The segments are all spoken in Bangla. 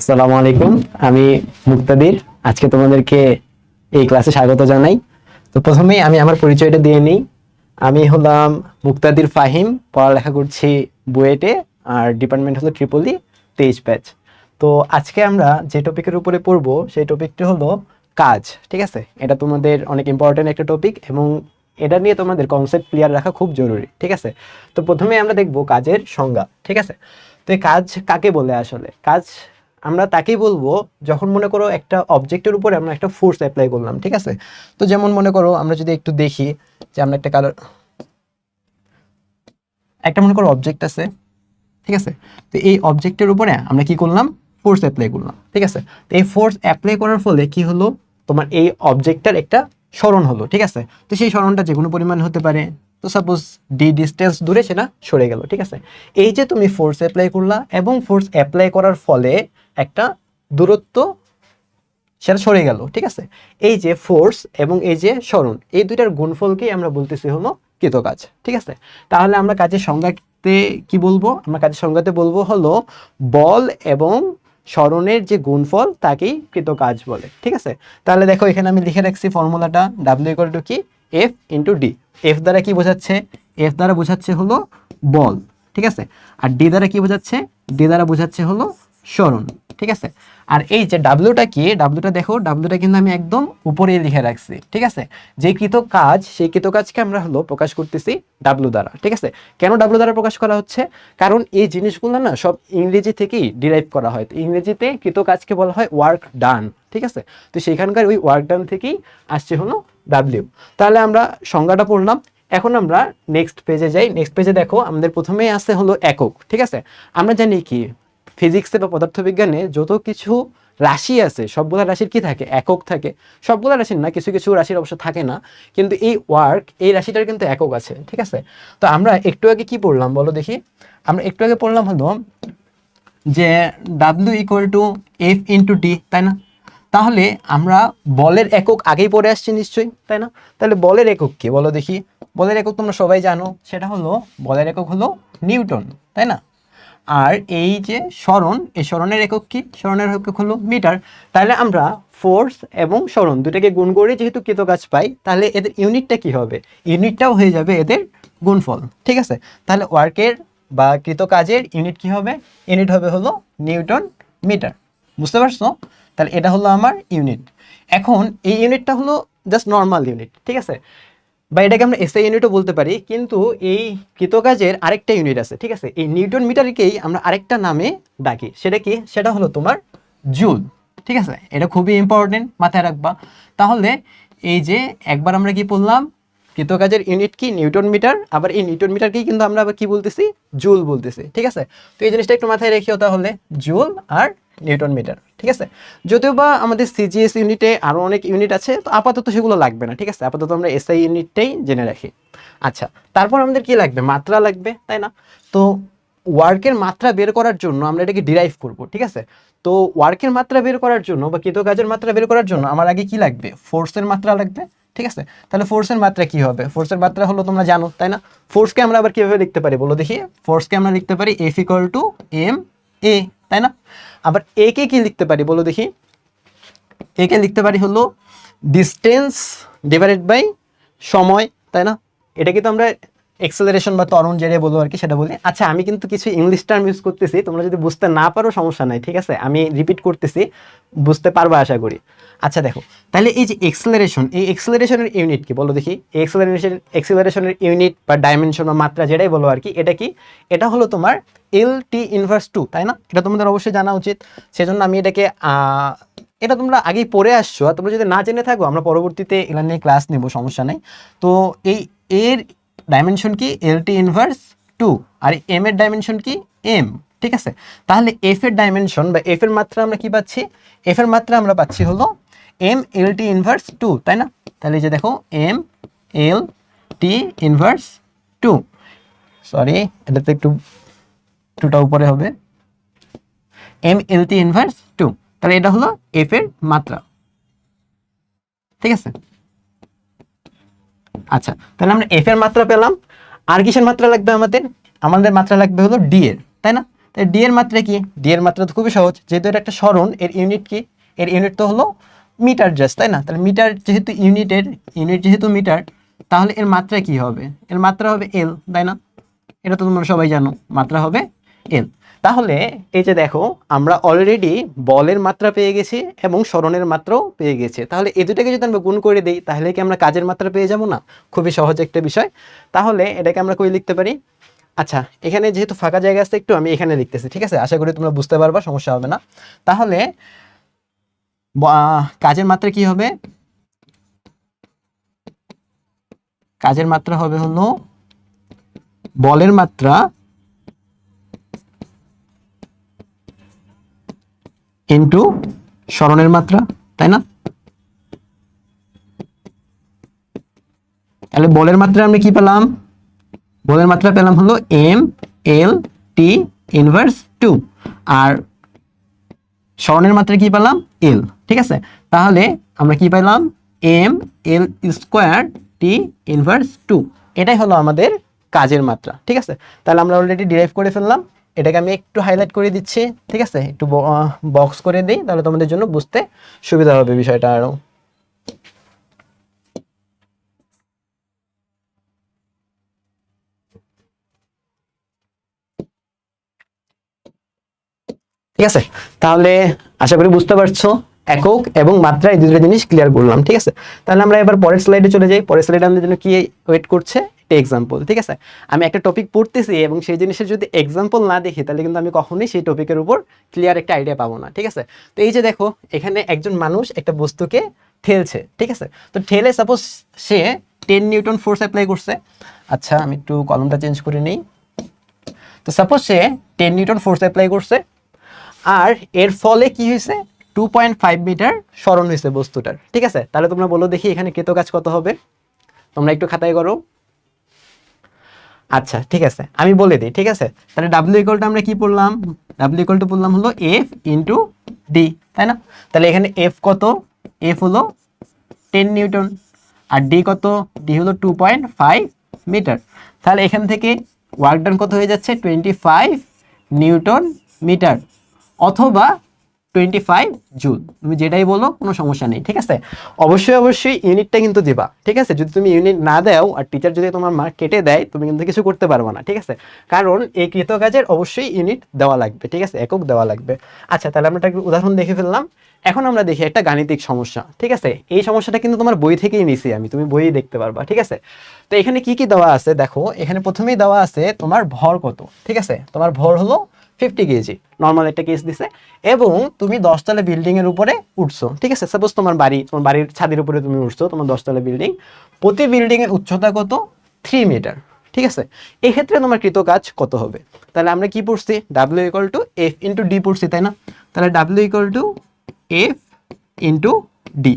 আসসালামু আলাইকুম, আমি মুক্তাদির। আজকে তোমাদেরকে এই ক্লাসে স্বাগত জানাই। তো প্রথমেই আমি আমার পরিচয়টা দিয়ে নিই। আমি হলাম মুক্তাদির ফাহিম, পড়ালেখা করছি বুয়েটে, আর ডিপার্টমেন্ট হলো ট্রিপলি তেইশ ব্যাচ। তো আজকে আমরা যে টপিকের উপরে পড়ব, সেই টপিকটি হলো কাজ, ঠিক আছে? এটা তোমাদের অনেক ইম্পর্টেন্ট একটা টপিক এবং এটা নিয়ে তোমাদের কনসেপ্ট ক্লিয়ার রাখা খুব জরুরি, ঠিক আছে? তো প্রথমে আমরা দেখব কাজের সংজ্ঞা, ঠিক আছে? তো এই কাজ কাকে বলে আসলে? কাজ আমরা তাকেই বলব, যখন মনে করো একটা অবজেক্টের উপরে আমরা একটা ফোর্স অ্যাপ্লাই করলাম, ঠিক আছে? তো যেমন মনে করো আমরা যদি একটু দেখি যে আমরা একটা কালার একটা মনে করো অবজেক্ট আছে, ঠিক আছে? তো এই অবজেক্টের উপরে আমরা কি করলাম? ফোর্স অ্যাপ্লাই করলাম, ঠিক আছে? তো এই ফোর্স অ্যাপ্লাই করার ফলে কি হলো? তোমার এই অবজেক্টটার একটা স্মরণ হলো, ঠিক আছে? তো সেই স্মরণটা যে কোনো পরিমাণ হতে পারে। তো সাপোজ ডি ডিস্টেন্স দূরে সেটা সরে গেল, ঠিক আছে? এই যে তুমি ফোর্স অ্যাপ্লাই করলা এবং ফোর্স অ্যাপ্লাই করার ফলে একটা দূরত্ব, সেটা সরে গেল, ঠিক আছে? এই যে ফোর্স এবং এই যে স্মরণ এই দুইটার গুণফলকেই আমরা বলতেছি হলো কৃতকাজ, ঠিক আছে? তাহলে আমরা কাজের সংজ্ঞাতে কি বলব? আমরা কাজের সংজ্ঞাতে বলব হলো বল এবং স্মরণের যে গুণফল তাকেই কৃতকাজ বলে, ঠিক আছে? তাহলে দেখো, এখানে আমি লিখে রাখছি ফর্মুলাটা ডাব্লিউ ইকুয়াল টু কি? এফ ইন্টু ডি এফ দ্বারা কি বোঝাচ্ছে? এফ দ্বারা বোঝাচ্ছে হলো বল, ঠিক আছে? আর ডি দ্বারা কি বোঝাচ্ছে? ডি দ্বারা বোঝাচ্ছে হলো স্মরণ ঠিক আছে? আর এই যে ডাব্লিউটা কি? ডাব্লিউটা দেখো ডাব্লিউটা কিন্তু আমি একদম উপরে লিখে রাখছি, ঠিক আছে? যে কৃত কাজ, সেই কৃত কাজকে আমরা হলো প্রকাশ করতেছি ডাব্লিউ দ্বারা, ঠিক আছে? কেন ডাব্লিউ দ্বারা প্রকাশ করা হচ্ছে? কারণ এই জিনিসগুলো না সব ইংরেজি থেকেই ডিরাইভ করা হয়। তো ইংরেজিতে কৃত কাজকে বলা হয় ওয়ার্ক ডান ঠিক আছে? তো সেখানকার ওই ওয়ার্ক ডান থেকেই আসছে হলো ডাব্লিউ তাহলে আমরা সংজ্ঞাটা পড়লাম। এখন আমরা নেক্সট পেজে যাই। নেক্সট পেজে দেখো, আমাদের প্রথমেই আছে হলো একক, ঠিক আছে? আমরা জানি কি? ফিজিক্সে বা পদার্থবিজ্ঞানে যত কিছু রাশি আছে, সবগুলো রাশির কি থাকে? একক থাকে। সবগুলো রাশির না, কিছু কিছু রাশির অবশ্য থাকে না, কিন্তু এই ওয়ার্ক এই রাশিটার কিন্তু একক আছে, ঠিক আছে? তো আমরা একটু আগে কি পড়লাম বলো দেখি? আমরা একটু আগে পড়লাম হলো যে W equal to F into D তাই না? তাহলে আমরা বলের একক আগেই পড়ে আসছি নিশ্চয়ই, তাই না? তাহলে বলের একক কি? বলো দেখি। বলের একক তোমরা সবাই জানো, সেটা হলো, বলের একক হলো নিউটন, তাই না? আর এই যে স্মরণ, এই স্মরণের একক কি? স্মরণের একক হলো মিটার। তাহলে আমরা ফোর্স এবং স্মরণ দুটাকে গুণ করে যেহেতু কৃতকাজ পাই, তাহলে এদের ইউনিটটা কি হবে? ইউনিটটাও হয়ে যাবে এদের গুণফল, ঠিক আছে? তাহলে ওয়ার্কের বা কৃতকাজের ইউনিট কি হবে? ইউনিট হবে হলো নিউটন মিটার। বুঝতে পারছ? তাহলে এটা হলো আমার ইউনিট এখন এই ইউনিটটা হলো জাস্ট নর্মাল ইউনিট ঠিক আছে? বা এটাকে আমরা এসআই ইউনিটও বলতে পারি, কিন্তু এই কৃতকাজের আরেকটা ইউনিট আছে, ঠিক আছে? এই নিউটন মিটারকেই আমরা আরেকটা নামে ডাকি। সেটা কি? সেটা হলো তোমার জুল, ঠিক আছে? এটা খুবই ইম্পর্টেন্ট মাথায় রাখবা। তাহলে এই যে একবার আমরা কি বললাম কৃতকাজের ইউনিট কি? নিউটন মিটার, আবার এই নিউটন মিটারকেই কিন্তু আমরা আবার কি বলতেছি? জুল বলতেছি, ঠিক আছে? তো এই জিনিসটা একটু মাথায় রেখেও তাহলে জুল আর নিউটন মিটার, ঠিক আছে? যদিও বা আমাদের সিজিএস ইউনিটে আরও অনেক ইউনিট আছে, তো আপাতত সেগুলো লাগবে না, ঠিক আছে? আপাতত আমরা এসআই ইউনিটটাই জেনে রাখি। আচ্ছা তারপর আমাদের কি লাগবে? মাত্রা লাগবে, তাই না? তো ওয়ার্কের মাত্রা বের করার জন্য আমরা এটাকে ডিরাইভ করব, ঠিক আছে? তো ওয়ার্কের মাত্রা বের করার জন্য বা কৃতকাজের মাত্রা বের করার জন্য আমার আগে কি লাগবে? ফোর্সের মাত্রা লাগবে, ঠিক আছে? তাহলে ফোর্সের মাত্রা কি হবে? ফোর্সের মাত্রা হলো তোমরা জানো, তাই না? ফোর্সকে আমরা আবার কীভাবে লিখতে পারি? বলো দেখি। ফোর্সকে আমরা লিখতে পারি F equal to M A তাই না? আবার একে কে লিখতে পারি বলো দেখি। একে লিখতে পারি হলো ডিস্টেন্স ডিভাইডেড বাই সময়, তাই না? এটাকে তো আমরা এক্সেলারেশন বা ত্বরণ যেটা বলব আর কি, সেটা বলি। আচ্ছা আমি কিন্তু কিছু ইংলিশ টার্ম ইউজ করতেছি, তোমরা যদি বুঝতে না পারো সমস্যা নাই, ঠিক আছে? আমি রিপিট করতেছি, বুঝতে পারবা আশা করি। আচ্ছা দেখো, তাহলে এই যে এক্সেলারেশন এই এক্সেলারেশনের ইউনিট কি বলো দেখি? এক্সেলারেশন এক্সেলারেশনের ইউনিট বা ডাইমেনশন বা মাত্রা যেটাই বলো আর কি, এটা কি? এটা হলো তোমার এল টি ইনভার্স টু তাই না? এটা তোমাদের অবশ্যই জানা উচিত। সেজন্য আমি এটাকে এটা তোমরা আগেই পড়ে আসছো। আর তোমরা যদি না জেনে থাকো, আমরা পরবর্তীতে এগুলো নিয়ে ক্লাস নেব, সমস্যা নেই। তো এই, এর ডাইমেনশন কি? এল টি ইনভার্স টু আর এম এর ডাইমেনশন কি? এম ঠিক আছে? তাহলে এফ এর ডাইমেনশন বা এফ এর মাত্রা আমরা কি পাচ্ছি? এফ এর মাত্রা আমরা পাচ্ছি হলো M L T inverse two তাই না? তাহলে যে দেখো M L T inverse two sorry এটাতে একটু টুটা উপরে হবে। M L T inverse two তাহলে এটা হলো এফ এর মাত্রা। ঠিক আছে? আচ্ছা তাহলে আমরা এফ এর মাত্রা পেলাম। আর কিসের মাত্রা লাগবে আমাদের আমাদের মাত্রা লাগবে হলো ডি এর, তাই না? তাই ডি এর মাত্রা কি? ডি এর মাত্রা তো খুবই সহজ, যেহেতু এটা একটা স্মরণ, এর ইউনিট কি? এর ইউনিট তো হলো মিটার জাস্ট, তাই না? তাহলে মিটার যেহেতু ইউনিটের ইউনিট যেহেতু মিটার, তাহলে এর মাত্রা কি হবে? এর মাত্রা হবে এল তাই না? এটা তো তোমরা সবাই জানো, মাত্রা হবে এল তাহলে এই যে দেখো, আমরা অলরেডি বলের মাত্রা পেয়ে গেছি এবং স্মরণের মাত্রাও পেয়ে গেছি। তাহলে এই দুটাকে যদি আমরা গুণ করে দিই, তাহলে কি আমরা কাজের মাত্রা পেয়ে যাব না? খুবই সহজ একটা বিষয়। তাহলে এটাকে আমরা কই লিখতে পারি? আচ্ছা এখানে যেহেতু ফাঁকা জায়গা আছে, একটু আমি এখানে লিখতেছি, ঠিক আছে? আশা করি তোমরা বুঝতে পারবা, সমস্যা হবে না। তাহলে কাজের মাত্রা কি হবে? কাজের মাত্রা হবে হলো বলের মাত্রা ইন্টু স্মরণের মাত্রা, তাই না? তাহলে বলের মাত্রা আমরা কি পেলাম? বলের মাত্রা পেলাম হলো M L T inverse two আর স্মরণের মাত্রা কি পেলাম? এল ঠিক আছে? তাহলে আমরা কি পেলাম? M L square T inverse two এটাই হলো আমাদের কাজের মাত্রা, ঠিক আছে? তাহলে আমরা অলরেডি ডিরাইভ করে ফেললাম। এটাকে আমি একটু হাইলাইট করে দিচ্ছি, ঠিক আছে? একটু বক্স করে দিই, তাহলে তোমাদের জন্য বুঝতে সুবিধা হবে বিষয়টা আরও ঠিক আছে? তাহলে আশা করি বুঝতে পারছ, একক এবং মাত্রা এই দুটো জিনিস ক্লিয়ার করলাম, ঠিক আছে? তাহলে আমরা এবার পরের স্লাইডে চলে যাই। পরের স্লাইডে আমাদের জন্য কি ওয়েট করছে? একটা এক্সাম্পল ঠিক আছে? আমি একটা টপিক পড়তেছি এবং সেই জিনিসের যদি এক্সাম্পল না দেখি, তাহলে কিন্তু আমি কখনোই সেই টপিকের উপর ক্লিয়ার একটা আইডিয়া পাবো না, ঠিক আছে? তো এই যে দেখো, এখানে একজন মানুষ একটা বস্তুকে ঠেলছে, ঠিক আছে? তো ঠেলে suppose say ten newton force apply করছে। আচ্ছা আমি একটু কলমটা চেঞ্জ করে নিই। তো suppose say ten newton force apply করছে, আর এর ফলে কি হয়েছে? টু পয়েন্ট ফাইভ মিটার স্মরণ হয়েছে বস্তুটার, ঠিক আছে? তাহলে তোমরা বলো দেখি এখানে কৃত কাজ কত হবে? তোমরা একটু খাতায় করো। আচ্ছা ঠিক আছে। আমি বলে দিই, ঠিক আছে? তাহলে ডাব্লিউ ইকলটা আমরা কি পড়লাম? ডাব্লিউ ইকলটা পড়লাম হলো এফ ইন্টু ডি তাই না? তাহলে এখানে এফ কত? এফ হলো টেন নিউটন, আর ডি কত? ডি হলো টু পয়েন্ট ফাইভ মিটার। তাহলে এখান থেকে ওয়ার্ক ডান কত হয়ে যাচ্ছে? Twenty five newton metre. অথবা টোয়েন্টি ফাইভ জুল তুমি যেটাই বলো, কোনো সমস্যা নেই, ঠিক আছে? অবশ্যই অবশ্যই ইউনিটটা কিন্তু দিবা, ঠিক আছে? যদি তুমি ইউনিট না দাও আর টিচার যদি তোমার মার্ক কেটে দেয়, তুমি কিন্তু কিছু করতে পারবে না, ঠিক আছে? কারণ এই কৃতকাজের অবশ্যই ইউনিট দেওয়া লাগবে, ঠিক আছে? একক দেওয়া লাগবে। আচ্ছা তাহলে আমরা একটা উদাহরণ দেখে ফেললাম। এখন আমরা দেখি একটা গাণিতিক সমস্যা, ঠিক আছে? এই সমস্যাটা কিন্তু তোমার বই থেকেই নিছি আমি, তুমি বইই দেখতে পারবা, ঠিক আছে? তো এখানে কি কি দেওয়া আছে? দেখো, এখানে প্রথমেই দেওয়া আছে তোমার ভর কত, ঠিক আছে? তোমার ভর হলো ফিফটি কেজি নর্মাল একটা কেস দিছে, এবং তুমি দশতলা বিল্ডিং এর উপরে উঠছো, ঠিক আছে? সাপোজ তোমার বাড়ি, তোমার বাড়ির ছাদের উপরে তুমি উঠছো, তোমার দশতলা বিল্ডিং প্রতি বিল্ডিং এর উচ্চতা কত? থ্রি মিটার ঠিক আছে? এক্ষেত্রে তোমার কৃত কাজ কত হবে? তাহলে আমরা কি পড়ছি? W equal to F into D পড়ছি, তাই না? তাহলে W equal to F into D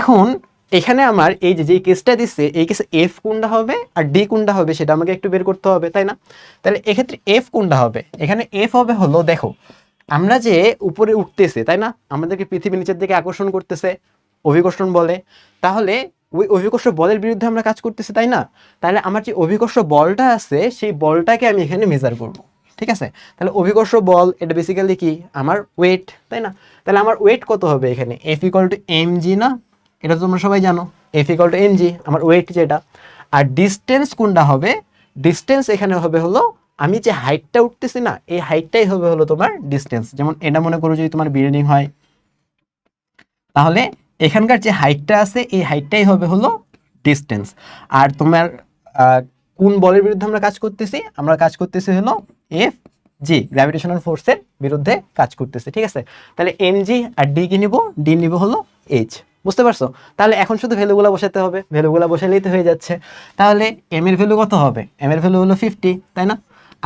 এখন এখানে আমার এই যে যে কেসটা দিচ্ছে এই কেসে এফ কোনটা হবে আর ডি কোনটা হবে সেটা আমাকে একটু বের করতে হবে, তাই না? তাহলে এক্ষেত্রে এফ কোনটা হবে? এখানে এফ হবে হলো, দেখো, আমরা যে উপরে উঠতেছে, তাই না? আমাদেরকে পৃথিবী নিচের দিকে আকর্ষণ করতেছে, অভিকর্ষণ বলে। তাহলে ওই অভিকর্ষ বলের বিরুদ্ধে আমরা কাজ করতেছি, তাই না? তাহলে আমার যে অভিকর্ষ বলটা আছে, সেই বলটাকে আমি এখানে মেজার করব, ঠিক আছে? তাহলে অভিকর্ষ বল, এটা বেসিক্যালি কি? আমার ওয়েট তাই না? তাহলে আমার ওয়েট কত হবে এখানে? F equal to M G না? এটা তো তোমরা সবাই জানো F equal to M G আমার ওয়েট যেটা। আর ডিস্টেন্স কোনটা হবে? ডিস্টেন্স এখানে হবে হলো, আমি যে হাইটটা উঠতেছি না, এই হাইটটাই হবে হলো তোমার ডিস্টেন্স যেমন এটা মনে করো যদি তোমার বিল্ডিং হয়, তাহলে এখানকার যে হাইটটা আছে, এই হাইটটাই হবে হলো ডিস্টেন্স আর তোমার কোন বলের বিরুদ্ধে আমরা কাজ করতেছি? আমরা কাজ করতেছি হলো এফ জি গ্র্যাভিটেশনাল ফোর্সের বিরুদ্ধে কাজ করতেছি, ঠিক আছে? তাহলে এম জি আর ডি কি নিব? ডি নিব হলো এইচ বুঝতে পারছ? তাহলে এখন শুধু ভ্যালুগুলো বসাতে হবে। ভ্যালুগুলো বসালেই তো হয়ে যাচ্ছে। তাহলে এম এর ভ্যালু কত হবে? এম এর ভ্যালু হলো ফিফটি তাই না?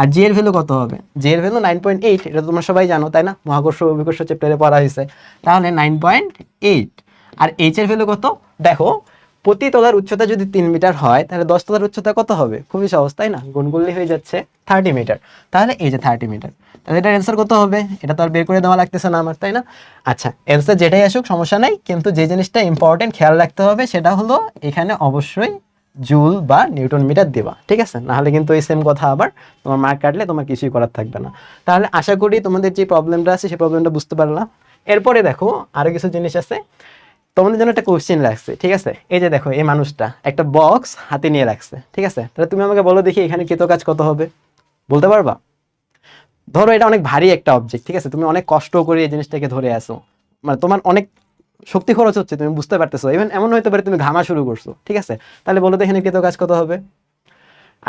আর জি এর ভ্যালু কত হবে? জি এর ভ্যালু নাইন পয়েন্ট এইট এটা তোমরা সবাই জানো, তাই না? মহাকর্ষ অভিকর্ষ চ্যাপ্টারে পড়া হয়েছে। তাহলে নাইন পয়েন্ট এইট আর এইচ এর ভ্যালু কত? দেখো প্রতি তলার উচ্চতা যদি তিন মিটার হয়, তাহলে দশ তলার উচ্চতা কত হবে? খুবই সহজ, তাই না? করলে হয়ে যাচ্ছে থার্টি মিটার তাহলে এই যে থার্টি মিটার তাহলে এটার অ্যান্সার কত হবে? এটা তো আর বের করে দেওয়া লাগতেছে না আমার, তাই না? আচ্ছা অ্যান্সার যেটাই আসুক, সমস্যা নাই, কিন্তু যে জিনিসটা ইম্পর্টেন্ট খেয়াল রাখতে হবে, সেটা হলো এখানে অবশ্যই জুল বা নিউটন মিটার দেবা ঠিক আছে? নাহলে কিন্তু এই সেম কথা আবার, তোমার মার্ক কাটলে তোমার কিছুই করার থাকবে না। তাহলে আশা করি তোমাদের যে প্রবলেমটা আছে সেই প্রবলেমটা বুঝতে পারলাম। এরপরে দেখো আরও কিছু জিনিস আছে। তোমাদের জন্য একটা কোশ্চেন রাখছে ঠিক আছে? এই যে দেখো, এই মানুষটা একটা বক্স হাতে নিয়ে রাখছে, ঠিক আছে? তাহলে তুমি আমাকে বলো দেখি এখানে কৃত কাজ কত হবে। বলতে পারবা? ধরো এটা অনেক ভারী একটা অবজেক্ট ঠিক আছে? তুমি অনেক কষ্ট করে এই জিনিসটাকে ধরে আসো মানে তোমার অনেক শক্তি খরচ হচ্ছে, তুমি বুঝতে পারতেছো। ইভেন এমন হতে পারে তুমি ঘামা শুরু করছ, ঠিক আছে? তাহলে বলো তো এখানে কৃত কাজ কত হবে।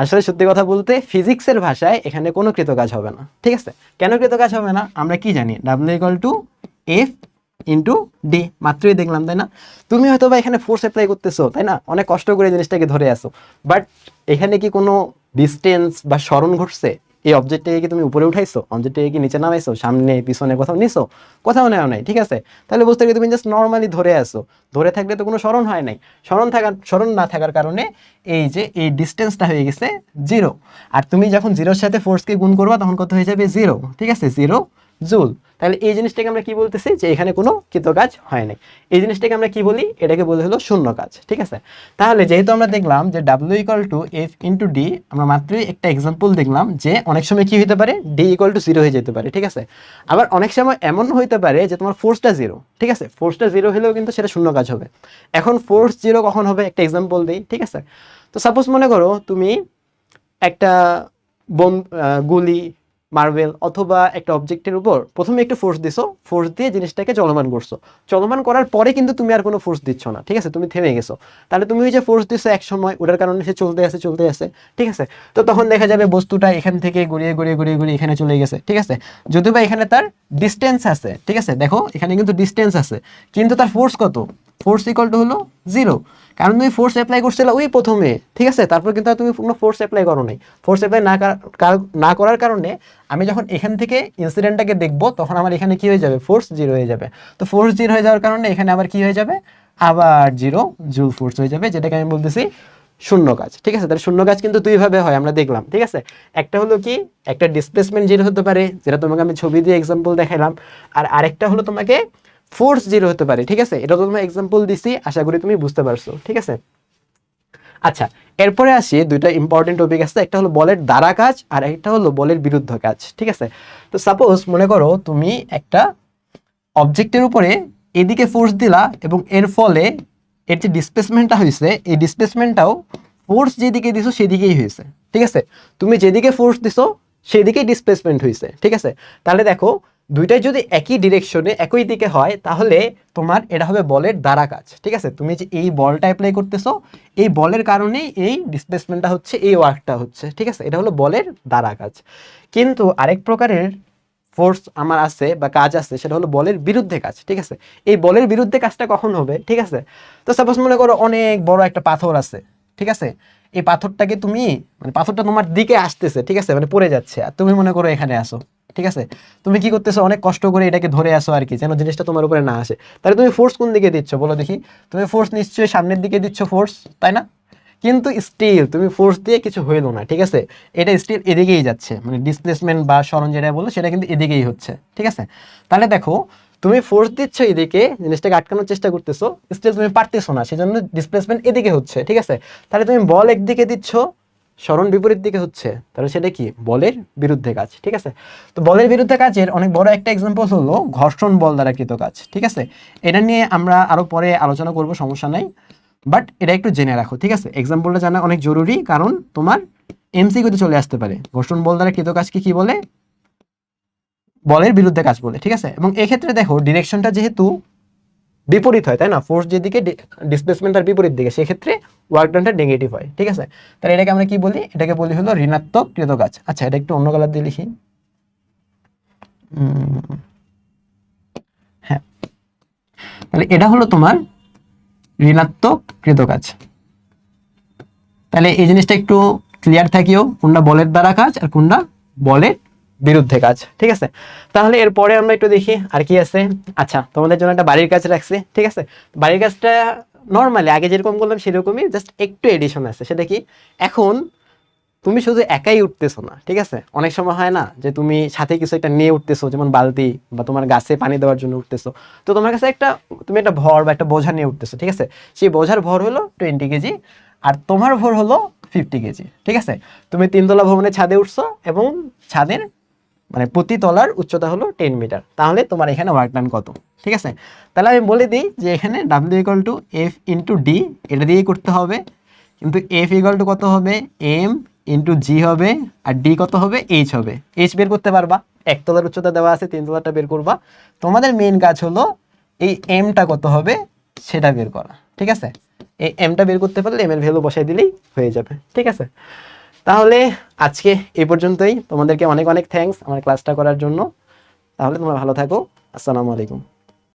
আসলে সত্যি কথা বলতে ফিজিক্সের ভাষায় এখানে কোনো কৃতকাজ হবে না, ঠিক আছে? কেন কৃতকাজ হবে না? আমরা কি জানি? W equal to F into D মাত্রই দেখলাম, তাই না? তুমি হয়তো বা এখানে ফোর্স অ্যাপ্লাই করতেছো, তাই না? অনেক কষ্ট করে জিনিসটাকে ধরে আসো বাট এখানে কি কোনো ডিস্টেন্স বা স্মরণ ঘটছে? এই অবজেক্টটাকে কি তুমি উপরে উঠাইছো? অবজেক্টটাকে কি নিচে নামাইছো? সামনে, পিছনে কোথাও নিছো? কোথাও নেওয়া নাই, ঠিক আছে? তাহলে বুঝতে গেলে তুমি জাস্ট নর্মালি ধরে আসো ধরে থাকলে তো কোনো স্মরণ হয় নাই। স্মরণ থাকার, স্মরণ না থাকার কারণে এই যে, এই ডিস্টেন্সটা হয়ে গেছে জিরো আর তুমি যখন জিরোর সাথে ফোর্সকে গুণ করবা, তখন কত হয়ে যাবে? জিরো ঠিক আছে? Zero joule. তাহলে এই জিনিসটাকে আমরা কি বলতেছি? যে এখানে কোনো কৃতকাজ হয় নাই। এই জিনিসটাকে আমরা কি বলি? এটাকে বলে হলো শূন্য কাজ, ঠিক আছে? তাহলে যেহেতু আমরা দেখলাম যে W equal to F into D আমরা মাত্রই একটা এক্সাম্পল দেখলাম যে অনেক সময় কি হতে পারে? ডি ইকাল টু জিরো হয়ে যেতে পারে, ঠিক আছে? আবার অনেক সময় এমন হইতে পারে যে তোমার ফোর্সটা জিরো ঠিক আছে? ফোর্সটা জিরো হলেও কিন্তু সেটা শূন্য কাজ হবে। এখন ফোর্স জিরো কখন হবে? একটা এক্সাম্পল দিই, ঠিক আছে? তো সাপোজ মনে করো তুমি একটা বোম গুলি মার্বেল অথবা একটা অবজেক্টের উপর প্রথমে একটু ফোর্স দিছো ফোর্স দিয়ে জিনিসটাকে চলমান করছ। চলমান করার পরে কিন্তু তুমি আর কোনো ফোর্স দিচ্ছ না, ঠিক আছে? তুমি থেমে গেছো। তাহলে তুমি ওই যে ফোর্স দিছো এক সময়, ওটার কারণে সে চলতে আছে চলতে আছে, ঠিক আছে? তো তখন দেখা যাবে বস্তুটা এখান থেকে ঘুরিয়ে ঘুরিয়ে ঘুরিয়ে ঘুরিয়ে এখানে চলে গেছে, ঠিক আছে? যদিও বা এখানে তার ডিস্টেন্স আছে, ঠিক আছে? দেখো, এখানে কিন্তু ডিস্টেন্স আছে। কিন্তু তার ফোর্স কত? ফোর্স ইকুয়াল টু হলো জিরো কারণ তুমি ফোর্স অ্যাপ্লাই করছিলে ওই প্রথমে, ঠিক আছে? তারপর কিন্তু তুমি কোনো ফোর্স অ্যাপ্লাই করো নাই। ফোর্স অ্যাপ্লাই না না করার কারণে আমি যখন এখান থেকে ইনসিডেন্টটাকে দেখব, তখন আমার এখানে কি হয়ে যাবে? ফোর্স জিরো হয়ে যাবে। তো ফোর্স জিরো হয়ে যাওয়ার কারণে এখানে আবার কি হয়ে যাবে? আবার জিরো জুল ফোর্স হয়ে যাবে, যেটাকে আমি বলতেছি শূন্য কাজ। ঠিক আছে? তাহলে শূন্য কাজ কিন্তু দুইভাবে হয়, আমরা দেখলাম। ঠিক আছে? একটা হলো কি? একটা ডিসপ্লেসমেন্ট জিরো হতে পারে, যেটা তোমাকে আমি ছবি দিয়ে এক্সাম্পল দেখালাম আর আরেকটা হলো তোমাকে ফোর্স জিরো হতে পারে, ঠিক আছে? এটা তো তোমার এক্সাম্পল দিছি, আশা করি তুমি বুঝতে পারছ, ঠিক আছে? আচ্ছা এরপরে আসি, দুইটা ইম্পর্টেন্ট টপিক আছে, একটা হলো বলের দ্বারা কাজ, আর একটা হলো বলের বিরুদ্ধ কাজ, ঠিক আছে? তো সাপোজ মনে করো তুমি একটা অবজেক্টের উপরে এদিকে ফোর্স দিলা এবং এর ফলে এর যে ডিসপ্লেসমেন্টটা হয়েছে, এই ডিসপ্লেসমেন্টটাও ফোর্স যেদিকে দিছো, সেদিকেই হয়েছে, ঠিক আছে? তুমি যেদিকে ফোর্স দিছো, সেদিকেই ডিসপ্লেসমেন্ট হয়েছে, ঠিক আছে? তাহলে দেখো দুইটাই যদি একই ডিরেকশনে একই দিকে হয়, তাহলে তোমার এটা হবে বলের দ্বারা কাজ। ঠিক আছে? তুমি যে এই বলটা অ্যাপ্লাই করতেছো, এই বলের কারণেই এই ডিসপ্লেসমেন্টটা হচ্ছে, এই ওয়ার্কটা হচ্ছে। ঠিক আছে? এটা হলো বলের দ্বারা কাজ। কিন্তু আরেক প্রকারের ফোর্স আমার আছে বা কাজ আছে, সেটা হলো বলের বিরুদ্ধে কাজ। ঠিক আছে? এই বলের বিরুদ্ধে কাজটা কখন হবে? ঠিক আছে? তো সাপোজ মনে করো অনেক বড় একটা পাথর আছে। ঠিক আছে? এই পাথরটাকে তুমি মানে পাথরটা তোমার দিকে আসতেছে। ঠিক আছে? মানে পড়ে যাচ্ছে। আর তুমি মনে করো এখানে আসো। ঠিক আছে? তুমি কি করতেছো? অনেক কষ্ট করে এটাকে ধরে আসো আর কি যেন জিনিসটা তোমার উপরে না আসে। তাহলে তুমি ফোর্স কোন দিকে দিচ্ছ? বলো দেখি। তুমি ফোর্স নিশ্চয়ই সামনের দিকে দিচ্ছ ফোর্স তাই না? কিন্তু স্টিল তুমি ফোর্স দিয়ে কিছু হইল না, ঠিক আছে? এটা স্টিল এদিকেই যাচ্ছে মানে ডিসপ্লেসমেন্ট বা স্মরণ যেটা বলল, সেটা কিন্তু এদিকেই হচ্ছে, ঠিক আছে? তাহলে দেখো, তুমি ফোর্স দিচ্ছ এদিকে, জিনিসটাকে আটকানোর চেষ্টা করতেছো স্টিল তুমি পারতেছো না, সেজন্য ডিসপ্লেসমেন্ট এদিকে হচ্ছে, ঠিক আছে? তাহলে তুমি বল একদিকে দিচ্ছ স্মরণ বিপরীত দিকে হচ্ছে, তাহলে সেটা কি? বলের বিরুদ্ধে কাজ, ঠিক আছে? তো বলের বিরুদ্ধে কাজের অনেক বড় একটা এক্সাম্পল হলো ঘর্ষণ বল দ্বারা কৃত কাজ, ঠিক আছে? এটা নিয়ে আমরা আরও পরে আলোচনা করব, সমস্যা নাই। বাট এটা একটু জেনে রাখো, ঠিক আছে? এক্সাম্পলটা জানা অনেক জরুরি, কারণ তোমার এমসিকিউতে চলে আসতে পারে। ঘর্ষণ বল দ্বারা কৃত কাজকে কি বলে? বলের বিরুদ্ধে কাজ বলে, ঠিক আছে? এবং এক্ষেত্রে দেখো ডিরেকশনটা যেহেতু বিপরীত হয়, তাই না? ফোর্স যেদিকে ডিসপ্লেসমেন্ট তার বিপরীত দিকে, সেক্ষেত্রে ওয়ার্ক ডানটা নেগেটিভ হয়, ঠিক আছে? তাহলে এটাকে আমরা কি বলি? এটাকে বলি হলো ঋণাত্মক কৃত কাজ আচ্ছা এটা একটু অন্য কালার দিয়ে লিখি। হ্যাঁ। তাহলে এটা হলো তোমার ঋণাত্মক কৃত কাজ তাহলে এই জিনিসটা একটু ক্লিয়ার থাকিও, কোনটা বলের দ্বারা কাজ আর কোনটা বলের বিরুদ্ধে কাজ, ঠিক আছে? তাহলে এরপরে আমরা একটু দেখি আর কি আছে। আচ্ছা তোমাদের জন্য একটা বাড়ির কাজ রাখছি, ঠিক আছে? বাড়ির কাজটা নর্মালি আগে যেরকম করলাম সেরকমই জাস্ট একটু এডিশন আছে। সেটা কি? এখন তুমি শুধু একাই উঠতেছো না, ঠিক আছে? অনেক সময় হয় না যে তুমি সাথে কিছু একটা নিয়ে উঠতেছো, যেমন বালতি বা তোমার গাছে পানি দেওয়ার জন্য উঠতেছো। তো তোমার কাছে একটা, তুমি একটা ভর বা একটা বোঝা নিয়ে উঠতেছো, ঠিক আছে? সেই বোঝার ভর হলো টোয়েন্টি কেজি আর তোমার ভর হলো ফিফটি কেজি, ঠিক আছে? তুমি তিনতলা ভবনের ছাদে উঠছো এবং ছাদের মানে প্রতি তলার উচ্চতা হলো টেন মিটার তাহলে তোমার এখানে ওয়ার্ক ডান কত? ঠিক আছে? তাহলে আমি বলে দিই যে এখানে W equal to F into D এটা দিয়েই করতে হবে। কিন্তু এফ ইকাল টু কত হবে? এম ইন্টু জি হবে, আর ডি কত হবে? এইচ হবে। এইচ বের করতে পারবা। একতলার উচ্চতা দেওয়া আছে, তিন তলাটা বের করবা। তোমাদের মেন কাজ হলো এই এমটা কত হবে? সেটা বের করা। ঠিক আছে? এই এমটা বের করতে পারলে এম এর ভ্যালু বসাই দিলেই হয়ে যাবে। ঠিক আছে? তাহলে আজকে এই পর্যন্তই। তোমাদেরকে অনেক অনেক থ্যাংকস আমার ক্লাসটা করার জন্য। তাহলে তোমরা ভালো থাকো। আসসালামু আলাইকুম।